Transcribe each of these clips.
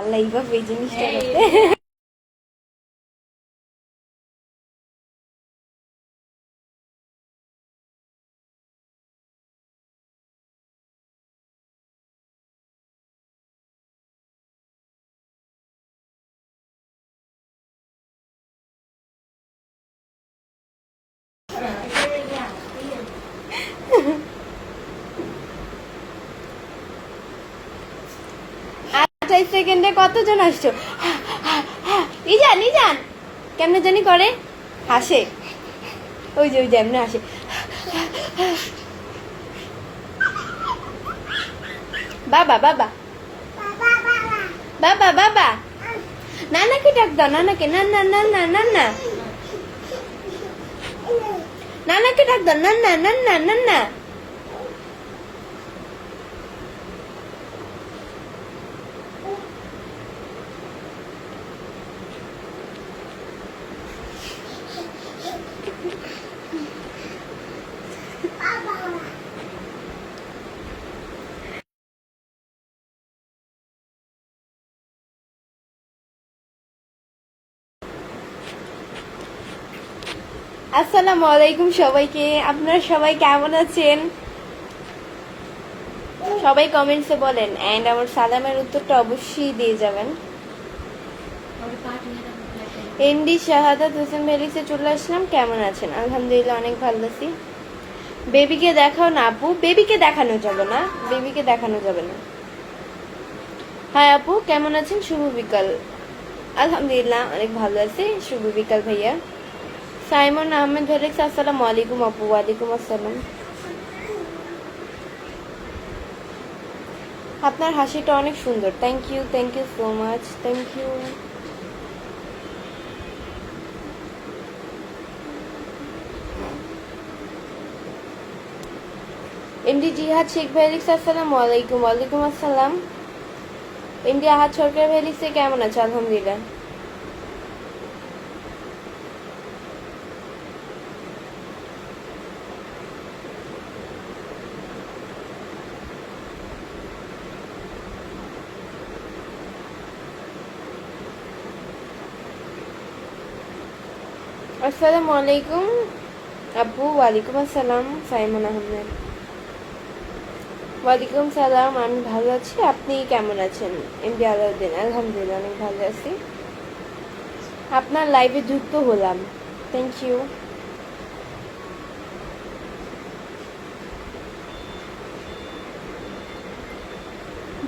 আল্লাহ এইভাবে এই জিনিসটা করতে। সেকেন্ডে কতজন আসছো? ইজান ইজান! কেমনে জানি করে? হাসে। ওই যে ওই যে, এমনি হাসে। বাবা বাবা। বাবা বাবা। নানাকে ডাক দাও, নানাকে। না না না না না না। নানাকে ডাক দাও না না না না না না। আসসালামু আলাইকুম সবাইকে। আপনারা সবাই কেমন আছেন? সবাই কমেন্টসে বলেন এন্ড আমার সালামের উত্তরটা অবশ্যই দিয়ে যাবেন। এনডি শাহাদাত হোসেন ভেলিসে চলে আসলাম। কেমন আছেন? আলহামদুলিল্লাহ, অনেক ভালো আছি। বেবিকে দেখাও না, আপু। বেবিকে দেখানো যাবে না। বেবিকে দেখানো যাবে না। হ্যাঁ আপু। কেমন আছেন? শুভ বিকাল। আলহামদুলিল্লাহ, অনেক ভালো আছি। শুভ বিকাল ভাইয়া। সাইমন আহমেদ ভেলেক্স আসসালামু আলাইকুম আপু, ওয়ালাইকুম আসসালাম। আপনার হাসিটা অনেক সুন্দর। Thank you thank you so much thank you MD Jihad Sheikh ভেলিক্স আসসালামু আলাইকুম ওয়ালাইকুম আসসালাম। এমডি আহাদ সরকার ভেলিক্সে কেমন আছে? আলহামদুলিল্লাহ। আসসালামু আলাইকুম আপু ওয়ালাইকুম আসসালাম সাইমন আহমেদ ওয়ালাইকুম সালাম আমি ভালো আছি আপনি কেমন আছেন এমডি আলাউদ্দিন আলহামদুলিল্লাহ অনেক ভালো আছি আপনার লাইভে যুক্ত হলাম থ্যাংক ইউ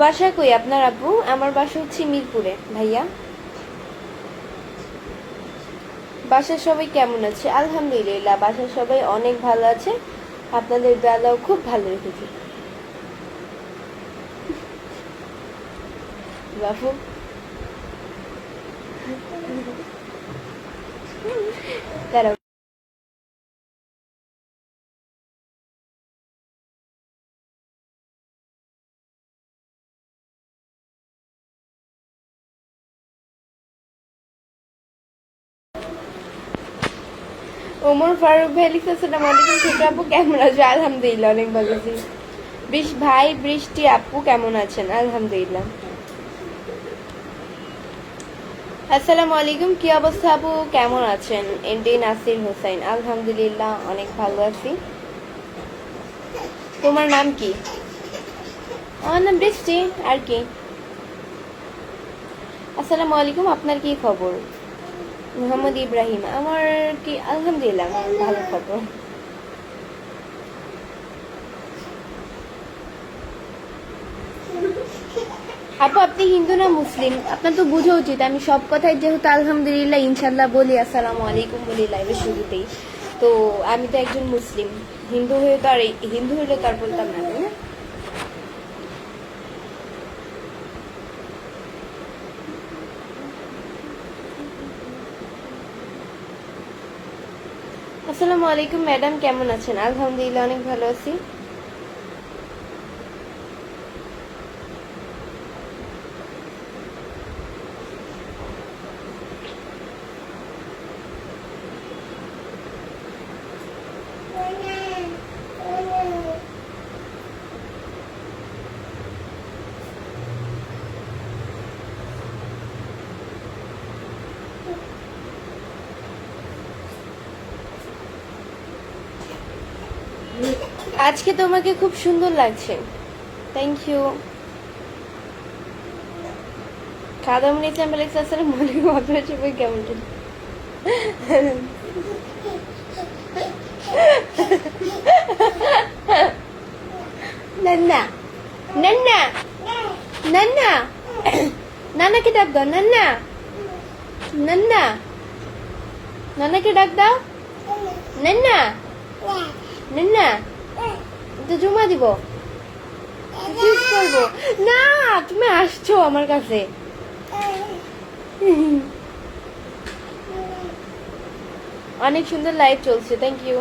বাসা কই আপনার আপু আমার বাসা হচ্ছে মিরপুরে ভাইয়া বাসার সবাই কেমন আছে? আলহামদুলিল্লাহ, বাসার সবাই অনেক ভালো আছে। আপনাদের বেলাও খুব ভালো রেখেছে। বাবু? ওমর ফারুক ভাই লিখছে আসসালামু আলাইকুম ঠিক আপু কেমন আছো, আলহামদুলিল্লাহ, অনেক ভালো আছি। বৃষ ভাই, বৃষ্টি, আপু কেমন আছেন? আলহামদুলিল্লাহ। আসসালামু আলাইকুম, কি অবস্থা আপু? কেমন আছেন? এনডি নাসির হোসেন, আলহামদুলিল্লাহ, অনেক ভালো আছি। তোমার নাম কি? আমার নাম বৃষ্টি, আর কি। আসসালামু আলাইকুম, আপনার কি খবর? মোহাম্মদ ইব্রাহিম। আমার কি, আলহামদুলিল্লাহ, ভালো খবর। আপু, আপনি হিন্দু না মুসলিম? আপনার তো বোঝা উচিত, আমি সব কথাই যেহেতু আলহামদুলিল্লাহ ইনশাল্লাহ বলি, আসসালামু আলাইকুম বলি, লাইভের শুরুতেই। তো, আমি তো একজন মুসলিম। হিন্দু হয়ে তো আর হিন্দু হলে তো আর বলতাম না আসসালামু আলাইকুম ম্যাডাম কেমন আছেন? আলহামদুলিল্লাহ অনেক ভালো আছি। আজকে তোমাকে খুব সুন্দর লাগছে। থ্যাংক ইউ কাদামণি চ্যাম্পেল এক্সাসের মনে কথা ছবি কেমন ছিল? নান্না। নান্না। নান্না। নানাকে ডাক দাও, নান্না। নান্না। নানাকে ডাক দাও। নান্না। নান্না তো জমা দিব। না, তুমি আসছো আমার কাছে। অনেক সুন্দর লাইভ চলছে থ্যাংক ইউ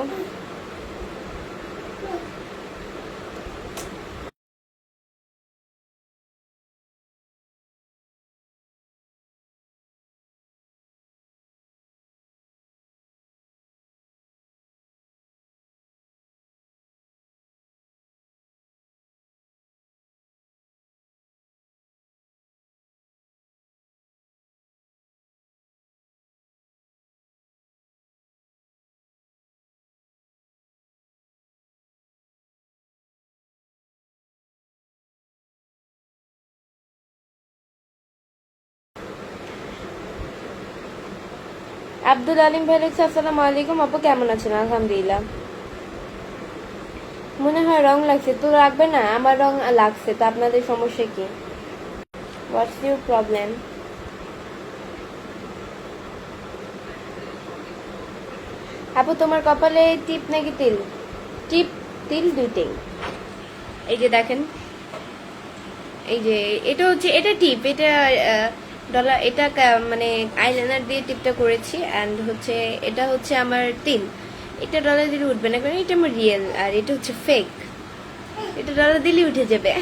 আব্দুল আলিম ভাই লিখছে আসসালামু আলাইকুম, আপু কেমন আছেন? আলহামদুলিল্লাহ। মনে হয় রং লাগছে। তো রাখবে না, আমার রং লাগছে, তো আপনাদের সমস্যা কি? হোয়াটস ইউর প্রবলেম আপু, তোমার কপালে টিপ নাকি তিল? টিপ, তিল দুইটাই। এই যে দেখেন, এই যে, এটা হচ্ছে, এটা টিপ, এটা ডলার, এটা মানে আইলাইনার দিয়ে টিপটা করেছি অ্যান্ড হচ্ছে, এটা হচ্ছে আমার তিল। এটা ডলার দিলে উঠবে না, কারণ এটা আমার রিয়েল আর এটা হচ্ছে ফেক এটা ডলার দিলে উঠে যাবে।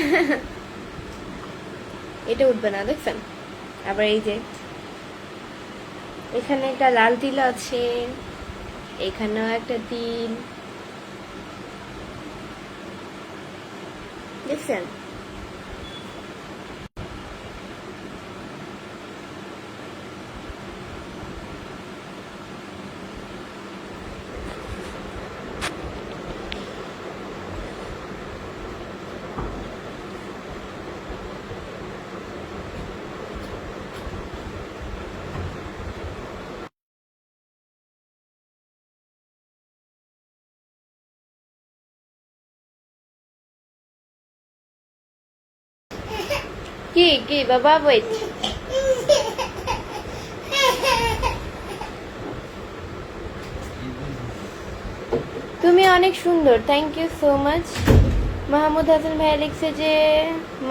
এটা উঠবে না, দেখছেন? আবার এই যে, এখানে একটা লাল তিল আছে, এখানেও একটা তিল। দেখছেন? কি কি, বাবা ওয়েট তুমি অনেক সুন্দর thank you so much Mahmud Hasan ভাইয়া লিখছে যে,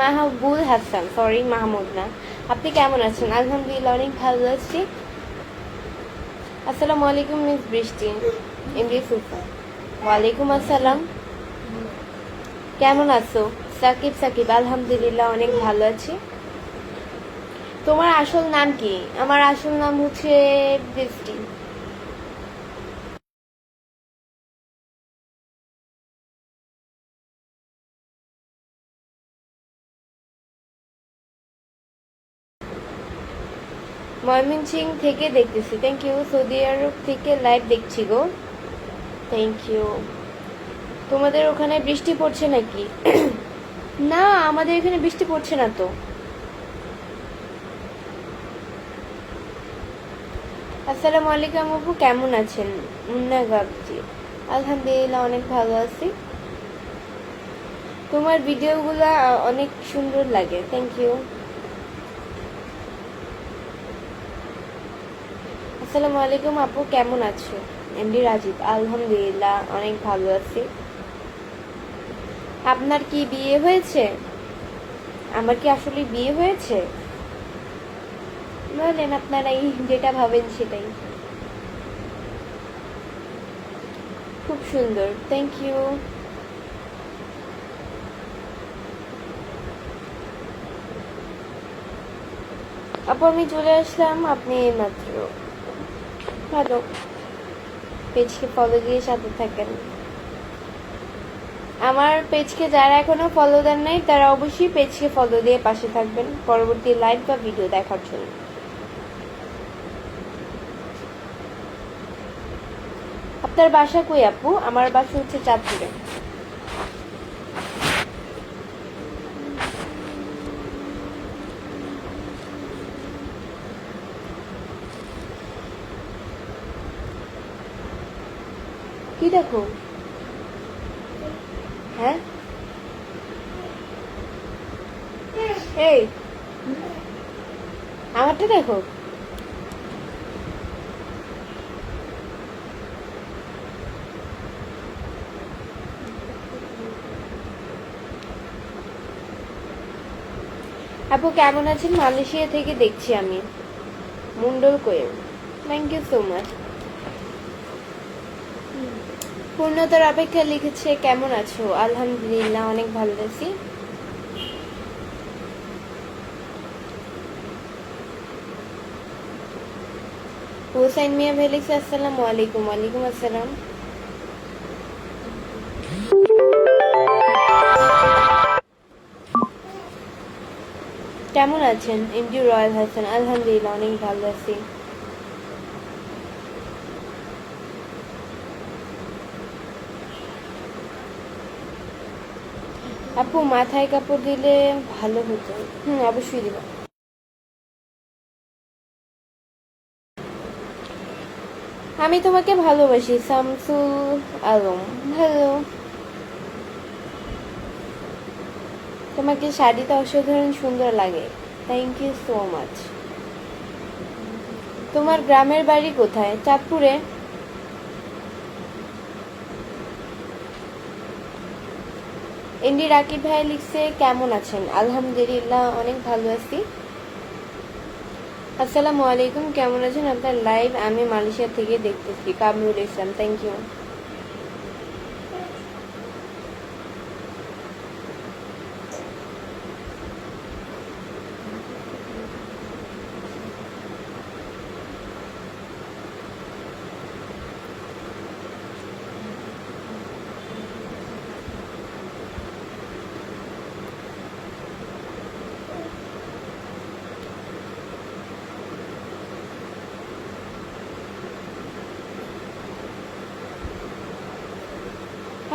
মাহবুল হাসান সরি মাহমুদ না। আপনি কেমন আছেন? আলহামদুলিল্লাহ, অনেক ভালো আছি। আসসালামু আলাইকুম, মিস বৃষ্টি। এমডি সুফা ওয়ালাইকুম আসসালাম। কেমন আছো? সাকিব সাকিব, আলহামদুলিল্লাহ অনেক ভালো আছি। তোমার আসল নাম কি? আমার আসল নাম হচ্ছে বৃষ্টি ময়মনসিং থেকে দেখতেছি। থ্যাংক ইউ সৌদি আরব থেকে লাইভ দেখছি গো। থ্যাংক ইউ তোমাদের ওখানে বৃষ্টি পড়ছে নাকি? আমাদের এখানে বৃষ্টি পড়ছে না তো। আসসালামু আলাইকুম আপু, কেমন আছেন? মুন্না গাবজি আলহামদুলিল্লাহ, অনেক ভালো আছি। তোমার ভিডিওগুলা অনেক সুন্দর লাগে। থ্যাংক ইউ আসসালামু আলাইকুম আপু, কেমন আছো? এমডি রাজীব। আলহামদুলিল্লাহ, অনেক ভালো আছি। আপনার কি বিয়ে হয়েছে? আমার কি আসলে বিয়ে হয়েছে? বলেন আপনারাই যেটা ভাবেন সেটাই। খুব সুন্দর থ্যাংক ইউ আপু, আমি চলে আসলাম, আপনি মাত্র ভালো। পেজকে ফলো দিয়ে সাথে থাকেন। আমার পেজকে যারা এখনও ফলো দেন নাই, তারা অবশ্যই পেজকে ফলো দিয়ে পাশে থাকবেন। পরবর্তী লাইভ বা ভিডিও দেখার জন্য। আপনার বাসা কই আপু? আমার বাসা হচ্ছে চাঁদপুরে। কি দেখো? হ্যাঁ? এই, আমারটা দেখো। আপু, কেমন আছেন? মালয়েশিয়া থেকে দেখছি আমি। Mondal Koyel. Thank you so much পূর্ণতার অপেক্ষা লিখেছে, কেমন আছো? আলহামদুলিল্লাহ, অনেক ভালো আছি। হুসাইন মিয়া ভেলিক্স, আসসালামু আলাইকুম। ওয়ালাইকুম আসসালাম। কেমন আছেন? এমডি রয়্যাল হাসান, আলহামদুলিল্লাহ, অনেক ভালো আছি। আপু, মাথায় কাপড় দিলে ভালো হতো। হুম, অবশ্যই দিব। আমি তোমাকে ভালোবাসি, শামসুল আলম। হ্যালো। তোমাকে শাড়িতে অসাধারণ সুন্দর লাগে। থ্যাংক ইউ সো মাচ তোমার গ্রামের বাড়ি কোথায়? চাঁদপুরে? এনডি রাকিব ভাই লিখছে, কেমন আছেন? আলহামদুলিল্লাহ, অনেক ভালো আছি। আসসালামু আলাইকুম, কেমন আছেন? আপনার লাইভ আমি মালয়েশিয়া থেকে দেখতেছি, কামরুল ইসলাম থ্যাংক ইউ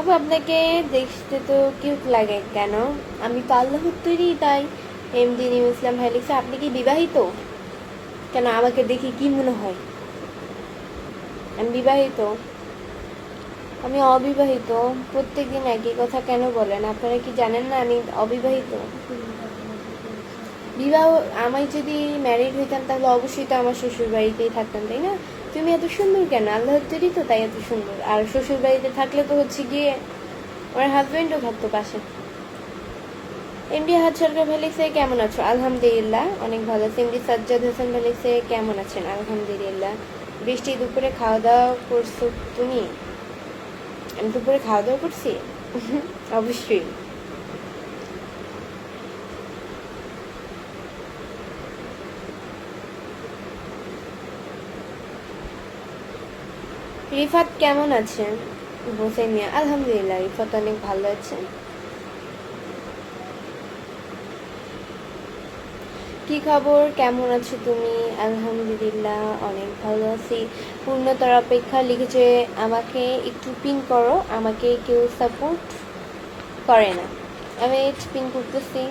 আপু আপনাকে দেখতে তো কিউট লাগে কেন? আমি তো আল্লাহর তৈরি, তাই এমডি নিউ ইসলাম ভাই লিখছে, আপনি কি বিবাহিত? কেন আমাকে দেখি কি মনে হয়? আমি বিবাহিত। আমি অবিবাহিত। প্রত্যেকদিন একই কথা কেন বলেন? আপনারা কি জানেন না আমি অবিবাহিত? বিবাহ আমি যদি ম্যারিড হইতাম তাহলে অবশ্যই তো আমার শ্বশুর বাড়িতেই থাকতাম, তাই না? তুমি এত সুন্দর কেন? আল্লাহর তৈরি তো তাই এত সুন্দর। আর শ্বশুর বাড়িতে থাকলে তো হচ্ছে গিয়ে আমার হাজবেন্ডও থাকতো পাশে। এমডি হাত সরকার ভ্যালিক্সে কেমন আছো? আলহামদুলিল্লাহ, অনেক ভালো আছে। এমডি সাজ্জাদ হোসেন ভ্যালিক্সে কেমন আছেন? আলহামদুলিল্লাহ। বৃষ্টি, দুপুরে খাওয়া দাওয়া করছ তুমি? আমি দুপুরে খাওয়া দাওয়া করছি? অবশ্যই। রিফাত কেমন আছেন হোসেন মিয়া, আলহামদুলিল্লাহ, রিফাত অনেক ভালো আছে। কি খবর? কেমন আছো তুমি? আলহামদুলিল্লাহ, অনেক ভালো আছি। পূর্ণতার অপেক্ষা লিখেছে, আমাকে একটু পিন করো, আমাকে কেউ সাপোর্ট করে না। আমি পিন করতেছি।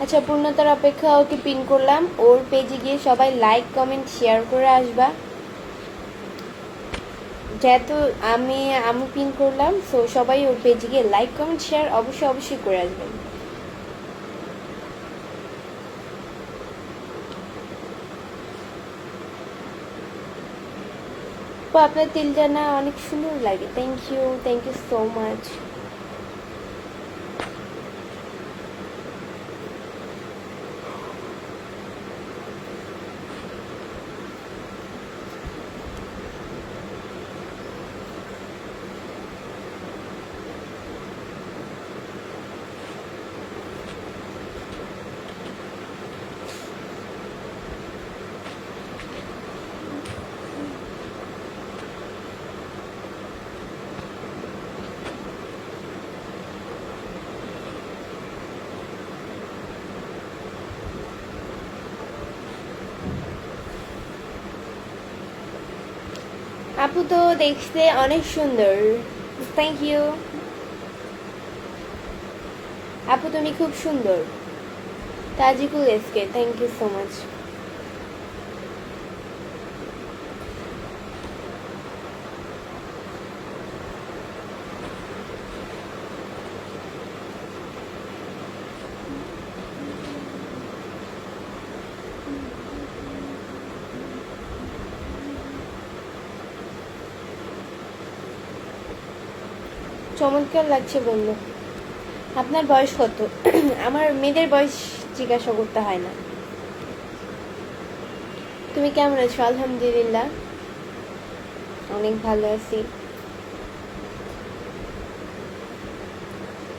আচ্ছা পূর্ণতার অপেক্ষা ওকে পিন করলাম। ওর পেজে গিয়ে সবাই লাইক কমেন্ট শেয়ার করে আসবা। যেহেতু আমি আমি পিন করলাম সো সবাই ওর পেজে গিয়ে লাইক কমেন্ট শেয়ার অবশ্যই অবশ্যই করে আসবেন। আপনার তিলটা না অনেক সুন্দর লাগে। Thank you thank you so much আপু তো দেখতে অনেক সুন্দর। থ্যাংক ইউ আপু, তুমি খুব সুন্দর। Tajikul SK thank you so much চমৎকার লাগছে বলল। আপনার বয়স কত? আমার মেয়েদের বয়স জিজ্ঞাসা করতে হয় না। তুমি কেমন আছো? আলহামদুলিল্লাহ। অনেক ভালো আছি।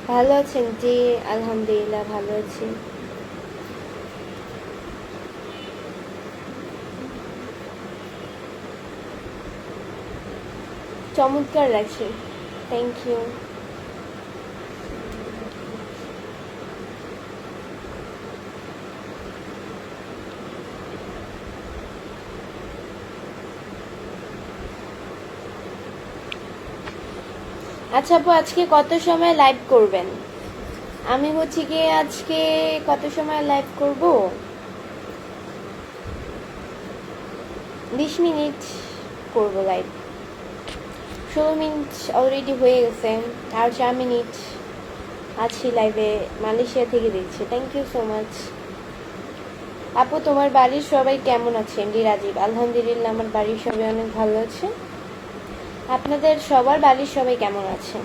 ভালো আছেন জি? আলহামদুলিল্লাহ, ভালো আছি। চমৎকার লাগছে। থ্যাংক ইউ আচ্ছা আপু, আজকে কত সময় লাইভ করবেন? আমি হচ্ছে কি, আজকে কত সময় লাইভ করব? বিশ মিনিট করব লাইভ ষোলো মিনিট অলরেডি হয়ে গেছে। আর চার মিনিট আছি লাইভে মালয়েশিয়া থেকে দেখছি। থ্যাংক ইউ সো মাচ আপু, তোমার বাড়ির সবাই কেমন আছে? এমডি রাজীব, আলহামদুলিল্লাহ আমার বাড়ির সবাই অনেক ভালো আছে। আপনাদের সবার বাড়ির সবাই কেমন আছে?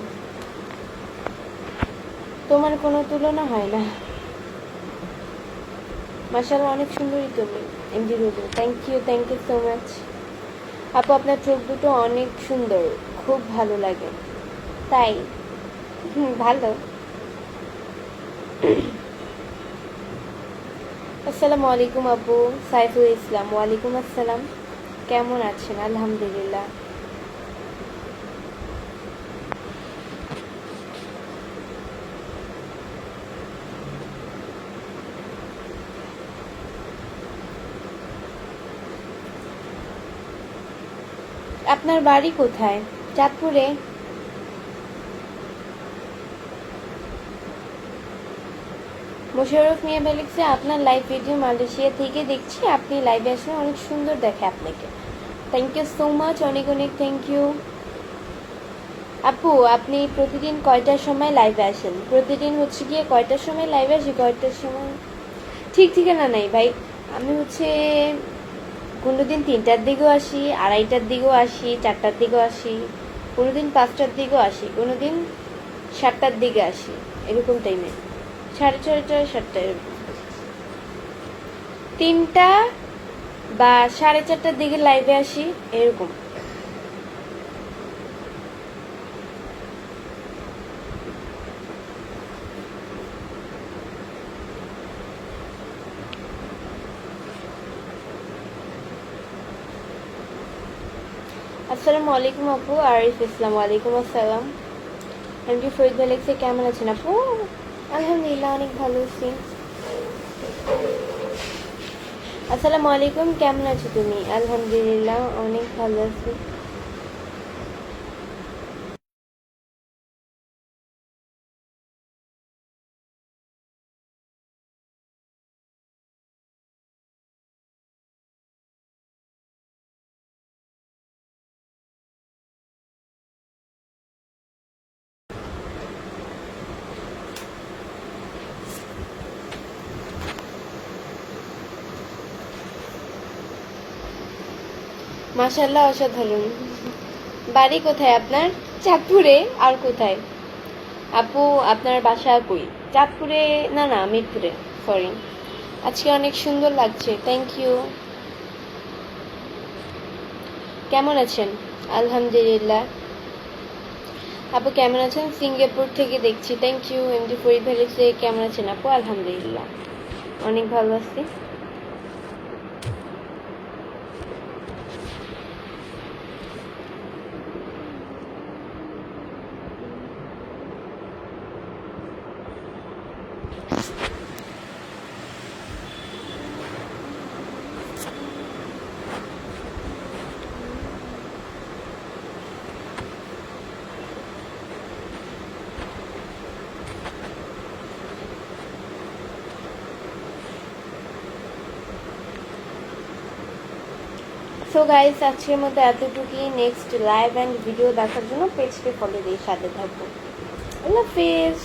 তোমার কোনো তুলনা হয় না। মাসাল্লাহ অনেক সুন্দরী তুমি, MD Rubu. Thank you thank you so much আপু, আপনার চোখ দুটো অনেক সুন্দর। খুব ভালো লাগে। তাই? ভালো। আসসালামু আলাইকুম আপু সাইফুল ইসলাম। ওয়ালাইকুম আসসালাম। কেমন আছেন? আলহামদুলিল্লাহ। আপনার বাড়ি কোথায়? চাঁদপুরে। মোশাররফ মিয়া বেলিক্সে আপনার লাইভ ভিডিও মালয়েশিয়া থেকে দেখছি, আপনি লাইভে আসলে অনেক সুন্দর দেখে আপনাকে। থ্যাংক ইউ সো মাচ অনেক অনেক থ্যাংক ইউ আপু, আপনি প্রতিদিন কয়টার সময় লাইভে আসেন? প্রতিদিন হচ্ছে গিয়ে কয়টার সময় লাইভে আসি? কয়টার সময়? ঠিক ঠিকানা নাই ভাই। আমি হচ্ছে কোনো দিন তিনটার দিকেও আসি, আড়াইটার দিকেও আসি, চারটার দিকেও আসি কোনো দিন পাঁচটার দিকেও আসি কোনো দিন সাতটার দিকে আসি, এরকম টাইমে সাড়ে ছয়টা, সাতটা এরকম। তিনটা বা সাড়ে চারটার দিকে লাইভে আসি, এরকম। আসসালামু আলাইকুম আপু, আরিফ ইসলাম, ওয়ালাইকুম আসসালাম। এমডি ফরিদ ভালেক্সে কেমন আছেন আপু? আলহামদুলিল্লাহ, অনেক ভালো আছি। আসসালামু আলাইকুম, কেমন আছো তুমি? আলহামদুলিল্লাহ, অনেক ভালো আছি। মাশাল্লাহ অসাধারণ। বাড়ি কোথায় আপনার? চাঁদপুরে। আর কোথায়? আপু, আপনার বাসা কই? চাঁদপুরে? না না, মিরপুরে। সরি আজকে অনেক সুন্দর লাগছে। থ্যাংক ইউ কেমন আছেন? আলহামদুলিল্লাহ। আপু, কেমন আছেন? সিঙ্গাপুর থেকে দেখছি। থ্যাংক ইউ এমডি ফরিদ ভ্যালিসে কেমন আছেন আপু? আলহামদুলিল্লাহ। অনেক ভালো আছি। সো গাইজ আজকের মধ্যে এতটুকুই। নেক্সট লাইভ অ্যান্ড ভিডিও দেখার জন্য পেজটি ফলো দিয়ে সাথে থাকব। আল্লাহ হাফিজ।